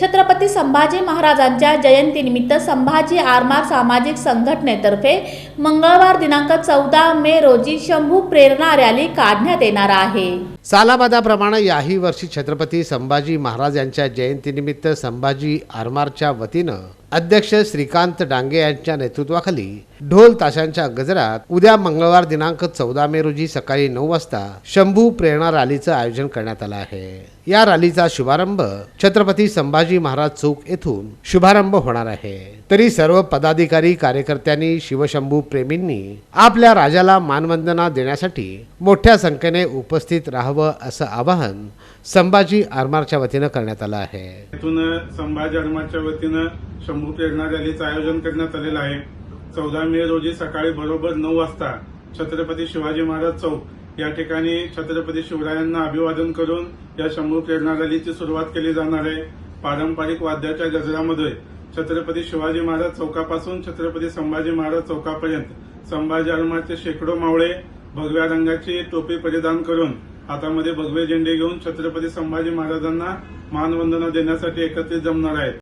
छत्रपती संभाजी महाराजांच्या जयंतीनिमित्त संभाजी आरमार सामाजिक संघटनेतर्फे मंगळवार दिनांक चौदा मे रोजी शंभू प्रेरणा रॅली काढण्यात येणार आहे. सालाबादाप्रमाणे याही वर्षी छत्रपती संभाजी महाराज यांच्या जयंतीनिमित्त संभाजी आरमारच्या वतीनं अध्यक्ष श्रीकांत डांगे यांच्या नेतृत्वाखाली ढोल ताशांच्या गजरात उद्या मंगळवार दिनांक चौदा मे रोजी सकाळी नऊ वाजता शंभू प्रेरणा रॅलीचं आयोजन करण्यात आलं आहे. या रॅलीचा शुभारंभ छत्रपती संभाजी महाराज चौक येथून शुभारंभ होणार आहे. तरी सर्व पदाधिकारी कार्यकर्त्यांनी शिवशंभू प्रेमींनी आपल्या राजाला मानवंदना देण्यासाठी मोठ्या संख्येने उपस्थित राहावं असं आवाहन संभाजी आरमारच्या वतीनं करण्यात आलं आहे. संभाजी आरमारच्या वतीनं शंभू प्रेरणा रॅलीचं आयोजन करण्यात आलेलं आहे. चौदा मे रोजी सकाळी बरोबर नऊ वाजता छत्रपती शिवाजी महाराज चौक या ठिकाणी छत्रपती शिवरायांना अभिवादन करून या शंभू प्रेरणा रॅलीची सुरुवात केली जाणार आहे. पारंपरिक वाद्याच्या गजरामध्ये छत्रपती शिवाजी महाराज चौकापासून छत्रपती संभाजी महाराज चौकापर्यंत संभाजी आलमाचे शेकडो मावळे भगव्या रंगाची टोपी परिधान करून हातामध्ये भगवे झेंडे घेऊन छत्रपती संभाजी महाराजांना मानवंदना देण्यासाठी एकत्रित जमणार आहेत.